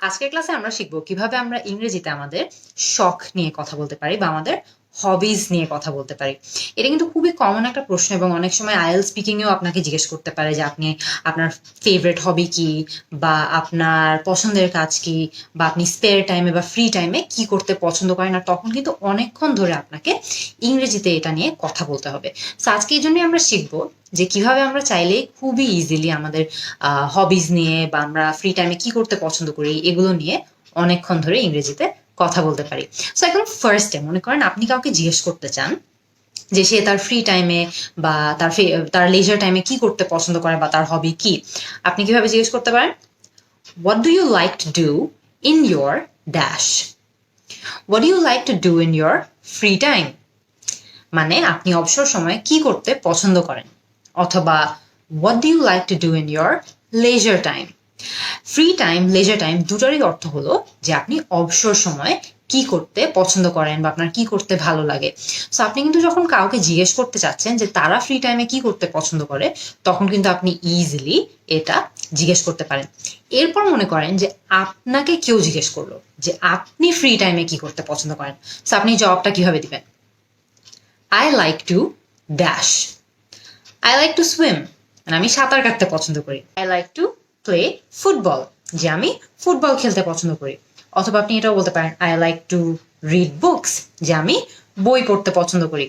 আজকের ক্লাসে আমরা শিখব কীভাবে আমরা ইংরেজিতে আমাদের শখ নিয়ে কথা বলতে পারি বা আমাদের হবিজ নিয়ে কথা বলতে পারি। এটা কিন্তু খুবই কমন একটা প্রশ্ন এবং অনেক সময় আইএল স্পিকিংয়েও আপনাকে জিজ্ঞেস করতে পারে যে আপনি, আপনার ফেভারিট হবি কি বা আপনার পছন্দের কাজ কি বা আপনি স্পেয়ার টাইমে বা ফ্রি টাইমে কি করতে পছন্দ করেন আর তখন কিন্তু অনেকক্ষণ ধরে আপনাকে ইংরেজিতে এটা নিয়ে কথা বলতে হবে। সো আজকে এই জন্যই আমরা শিখব যে কীভাবে আমরা চাইলে খুবই ইজিলি আমাদের হবিজ নিয়ে বা আমরা ফ্রি টাইমে কি করতে পছন্দ করি এগুলো নিয়ে অনেকক্ষণ ধরে ইংরেজিতে কথা বলতে পারি। সো এখন ফার্স্টে মনে করেন আপনি কাউকে জিজ্ঞেস করতে চান, যে সে তার ফ্রি টাইমে বা তার তার লেজার টাইমে কি করতে পছন্দ করে বা তার হবি কি? আপনি কীভাবে জিজ্ঞেস করতে পারেন? What do you like to do in your dash what you like to do in your free time মানে আপনি অবসর সময়ে কি করতে পছন্দ করেন? অথবা what do you like to do in your leisure time free time leisure time দুটারই অর্থ হলো যে আপনি অবসর সময়ে কি করতে পছন্দ করেন বা আপনার কি করতে ভালো লাগে। সো আপনি কিন্তু যখন কাউকে জিজ্ঞেস করতে চাচ্ছেন যে তারা ফ্রি টাইমে কি করতে পছন্দ করে, তখন কিন্তু আপনি ইজিলি এটা জিজ্ঞেস করতে পারেন। এরপর মনে করেন যে আপনাকে কেউ জিজ্ঞেস করল যে আপনি ফ্রি টাইমে কি করতে পছন্দ করেন। সো আপনি জবাবটা কীভাবে দিবেন? I like to dash I like to swim মানে আমি সাঁতার কাটতে পছন্দ করি। I like to play football যে আমি ফুটবল খেলতে পছন্দ করি। অথবা আপনি এটাও বলতে পারেন I like to read books যে আমি বই পড়তে পছন্দ করি।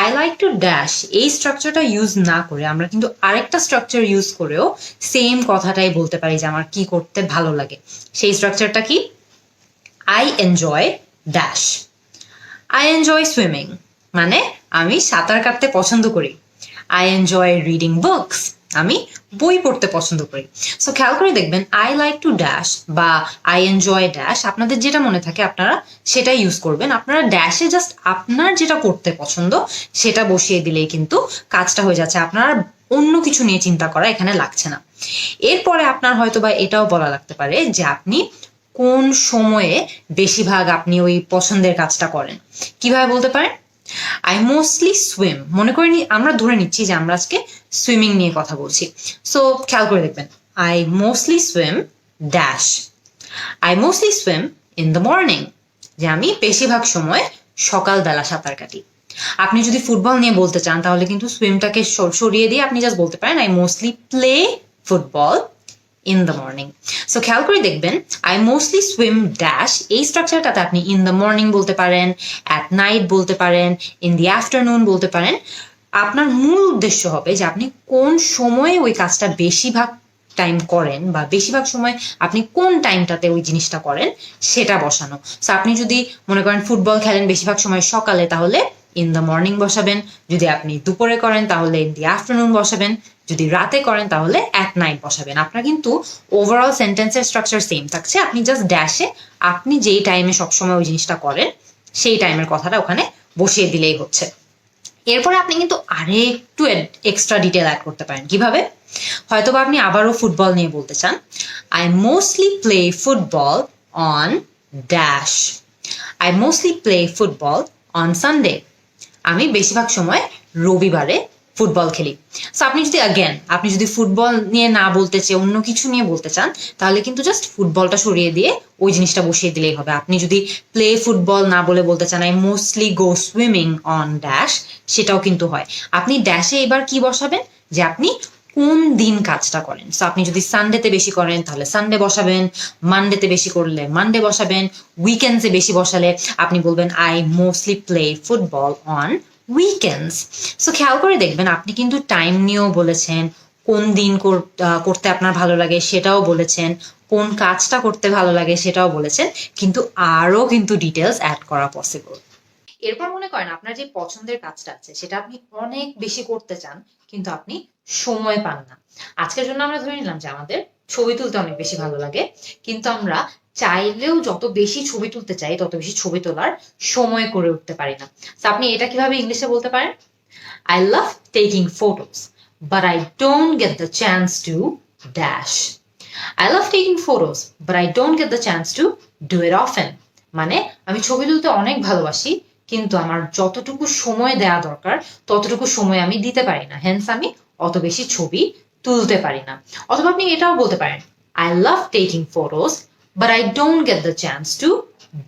আই লাইক টু ড্যাশ এই স্ট্রাকচারটা ইউজ না করে আমরা কিন্তু আরেকটা স্ট্রাকচার ইউজ করেও সেম কথাটাই বলতে পারি যে আমার কি করতে ভালো লাগে। সেই স্ট্রাকচারটা কি? I enjoy dash I enjoy swimming মানে আমি সাঁতার কাটতে পছন্দ করি। আই এনজয় রিডিং বুকস আমি বই পড়তে পছন্দ করি। সো খেয়াল করে দেখবেন আই লাইক টু ড্যাশ বা আই এনজয় ড্যাশ আপনাদের যেটা মনে থাকে আপনারা সেটাই ইউজ করবেন। আপনারা ড্যাশে জাস্ট আপনার যেটা করতে পছন্দ, সেটা বসিয়ে দিলেই কিন্তু কাজটা হয়ে যাচ্ছে। আপনারা অন্য কিছু নিয়ে চিন্তা করা এখানে লাগছে না। এরপরে আপনার হয়তো বা এটাও বলা লাগতে পারে যে আপনি কোন সময়ে বেশিরভাগ আপনি ওই পছন্দের কাজটা করেন। কীভাবে বলতে পারেন? আই মোস্টলি সুইম মনে করে আমরা ধরে নিচ্ছি যে আমরা আজকে সুইমিং নিয়ে কথা বলছি। সো খেয়াল করে দেখবেন I mostly swim dash I mostly swim in the morning যে আমি বেশিরভাগ সময় সকালবেলা সাঁতার কাটি। আপনি যদি ফুটবল নিয়ে বলতে চান, তাহলে কিন্তু সুইমটাকে সরিয়ে দিয়ে আপনি জাস্ট বলতে পারেন I mostly play football in the morning so খেয়াল করে দেখবেন আই মোস্টলি সুইম ড্যাশ এই স্ট্রাকচারটাতে আপনি ইন দ্য মর্নিং বলতে পারেন অ্যাট নাইট বলতে পারেন ইন দি আফটারনুন বলতে পারেন। আপনার মূল উদ্দেশ্য হবে যে আপনি কোন সময়ে ওই কাজটা বেশিরভাগ টাইম করেন বা বেশিরভাগ সময় আপনি কোন টাইমটাতে ওই জিনিসটা করেন, সেটা বসানো। সো আপনি যদি মনে করেন ফুটবল খেলেন বেশিরভাগ সময় সকালে, তাহলে ইন দ্য মর্নিং বসাবেন। যদি আপনি দুপুরে করেন, তাহলে ইন দি আফটারনুন বসাবেন। যদি রাতে করেন তাহলে অ্যাট নাইট বসাবেন। আপনার কিন্তু ওভারঅল সেন্টেন্সের স্ট্রাকচার সেম থাকছে। আপনি জাস্ট ড্যাশে আপনি যেই টাইমে সবসময় ওই জিনিসটা করেন, সেই টাইমের কথাটা ওখানে বসিয়ে দিলেই হচ্ছে। এরপরে আপনি কিন্তু আরেকটু এক্সট্রা ডিটেল অ্যাড করতে পারেন। কীভাবে? হয়তোবা আপনি আবারও ফুটবল নিয়ে বলতে চান। I mostly play football on dash I mostly play football on Sunday আমি বেশিরভাগ সময় রবিবারে ফুটবল খেলি। সো আপনি যদি অ্যাগেন আপনি যদি ফুটবল নিয়ে না বলতে চেয়ে অন্য কিছু নিয়ে বলতে চান, তাহলে কিন্তু জাস্ট ফুটবলটা সরিয়ে দিয়ে ওই জিনিসটা বসিয়ে দিলেই হবে। আপনি যদি প্লে ফুটবল না বলে বলতে চান I mostly go swimming on dash সেটাও কিন্তু হয়। আপনি ড্যাশে এবার কি বসাবেন? যে আপনি কোন দিন কাজটা করেন। সো আপনি যদি সানডেতে বেশি করেন, তাহলে সানডে বসাবেন মানডেতে বেশি করলে মানডে বসাবেন উইকেন্ডসে বেশি বসালে, আপনি বলবেন I mostly play football on weekends so খেয়াল করে দেখবেন, আপনি কিন্তু টাইম নিয়েও বলেছেন, কোন দিন করতে আপনার ভালো লাগে সেটাও বলেছেন, কোন কাজটা করতে ভালো লাগে সেটাও বলেছেন, কিন্তু আরও কিন্তু ডিটেলস অ্যাড করা পসিবল এরপর মনে করেন, আপনার যে পছন্দের কাজটা আছে, সেটা আপনি অনেক বেশি করতে চান, কিন্তু আপনি সময় পান না। আজকের জন্য আমরা ধরে নিলাম যে আমাদের ছবি তুলতে অনেক বেশি ভালো লাগে। কিন্তু আমরা চাইলেও যত বেশি ছবি তুলতে চাই, তত বেশি ছবি তোলার সময় করে উঠতে পারি না। আপনি এটা কীভাবে ইংলিশে বলতে পারেন? I love taking photos but I don't get the chance to dash I love taking photos but I don't get the chance to do it often মানে আমি ছবি তুলতে অনেক ভালোবাসি, কিন্তু আমার যতটুকু সময় দেওয়া দরকার, ততটুকু সময় আমি দিতে পারি না। হেন্স আমি অত বেশি ছবি তুলতে পারি না। অথবা আপনি এটাও বলতে পারেন I love taking photos but I don't get the chance to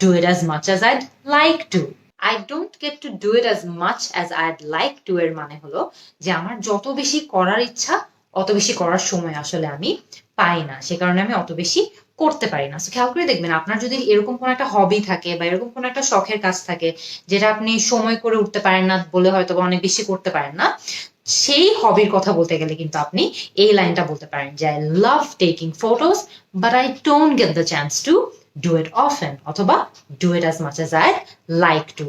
do it as much as I'd like to I don't get to do it as much as I'd like to এর মানে হলো যে আমার যত বেশি করার ইচ্ছা, অত বেশি করার সময় আসলে আমি পাই না। সে কারণে আমি অত বেশি করতে পারি না। খেয়াল করে দেখবেন, আপনার যদি এরকম কোনো একটা হবি থাকে বা এরকম কোনো একটা শখের কাজ থাকে, যেটা আপনি সময় করে উঠতে পারেন না বলে হয়তো বা অনেক বেশি করতে পারেন না সেই হবির কথা বলতে গেলে কিন্তু আপনি এই লাইনটা বলতে পারেন যে I love taking photos but I don't get the chance to do it often অথবা do it as much as I like to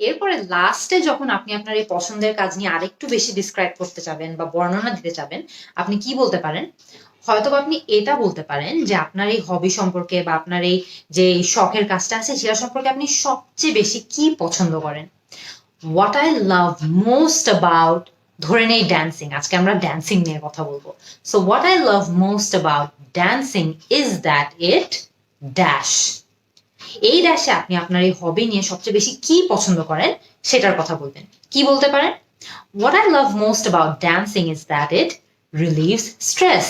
এরপরে লাস্টে যখন আপনি আপনার এই পছন্দের কাজ নিয়ে আরেকটু বেশি ডিসক্রাইব করতে চাবেন বা বর্ণনা দিতে চাবেন, আপনি কি বলতে পারেন? হয়তো আপনি এটা বলতে পারেন যে, আপনার এই হবি সম্পর্কে বা আপনার এই যে শখের কাজটা আছে, সেটা সম্পর্কে আপনি সবচেয়ে বেশি কি পছন্দ করেন? What I love most about ধরে নেই ড্যান্সিং আজকে আমরা ড্যান্সিং নিয়ে কথা বলব। So what I love most about dancing is that it dash এই ড্যাশে আপনি আপনার এই হবি নিয়ে সবচেয়ে বেশি কি পছন্দ করেন সেটার কথা বলবেন। কি বলতে পারেন? What I love most about dancing is that it relieves stress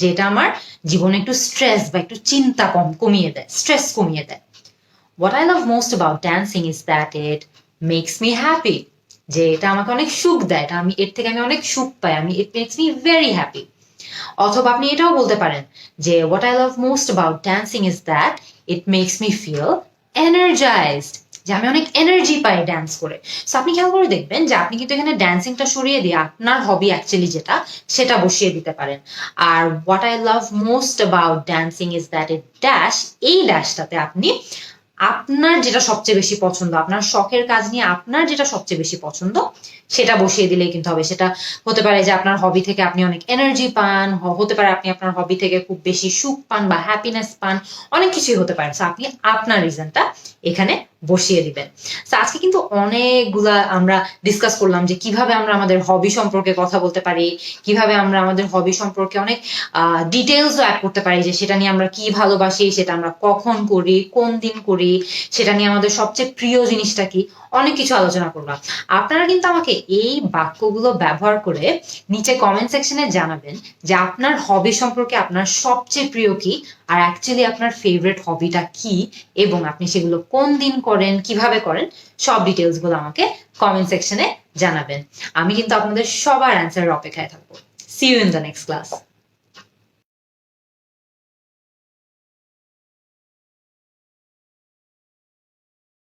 যেটা আমার জীবনে একটু স্ট্রেস বা একটু চিন্তা কম কমিয়ে দেয় স্ট্রেস কমিয়ে দেয়। What I love most about dancing is that it makes me happy যে এটা আমাকে অনেক সুখ দেয়, এটা আমি, এর থেকে আমি অনেক সুখ পাই, আমি it makes me very happy অথবা আপনি এটাও বলতে পারেন যে what I love most about dancing is that it makes me feel energised যে আমি অনেক এনার্জি পাই ড্যান্স করে। সো আপনি খেয়াল করে দেখবেন যে আপনি কিন্তু এখানে ড্যান্সিংটা সরিয়ে দিয়ে আপনার হবি অ্যাকচুয়ালি যেটা, সেটা বসিয়ে দিতে পারেন। আর what I love most about dancing is that it dash এই ড্যাশটাতে আপনি আপনার যেটা সবচেয়ে বেশি পছন্দ, আপনার শখের কাজ নিয়ে আপনার যেটা সবচেয়ে বেশি পছন্দ, সেটা বসিয়ে দিলেই কিন্তু হবে। সেটা হতে পারে যে আপনার হবি থেকে আপনি অনেক এনার্জি পান হতে পারে আপনি আপনার হবি থেকে খুব বেশি সুখ পান বা হ্যাপিনেস পান, অনেক কিছুই হতে পারে। আপনি আপনার রিজনটা এখানে বসিয়ে দিবেন। So, আজকে কিন্তু অনেকগুলা আমরা ডিসকাস করলাম যে কীভাবে আমরা আমাদের হবি সম্পর্কে কথা বলতে পারি কীভাবে আমরা আমাদের হবি সম্পর্কে অনেক ডিটেলস অ্যাড করতে পারি যে সেটা নিয়ে আমরা কি ভালোবাসি সেটা আমরা কখন করি কোন দিন করি সেটা নিয়ে আমাদের সবচেয়ে প্রিয় জিনিসটা কি অনেক কিছু আলোচনা করলাম। আপনারা কিন্তু আমাকে এই বাক্যগুলো ব্যবহার করে নিচে কমেন্ট সেকশনে জানাবেন যে আপনার হবি সম্পর্কে আপনার সবচেয়ে প্রিয় কি আর অ্যাকচুয়ালি আপনার ফেভারিট হবিটা কি এবং আপনি সেগুলো কোন দিন করেন, কীভাবে করেন, সব ডিটেলসগুলো আমাকে কমেন্ট সেকশনে জানাবেন। আমি কিন্তু আপনাদের সবার অ্যান্সারের অপেক্ষায় থাকব। See you in the next class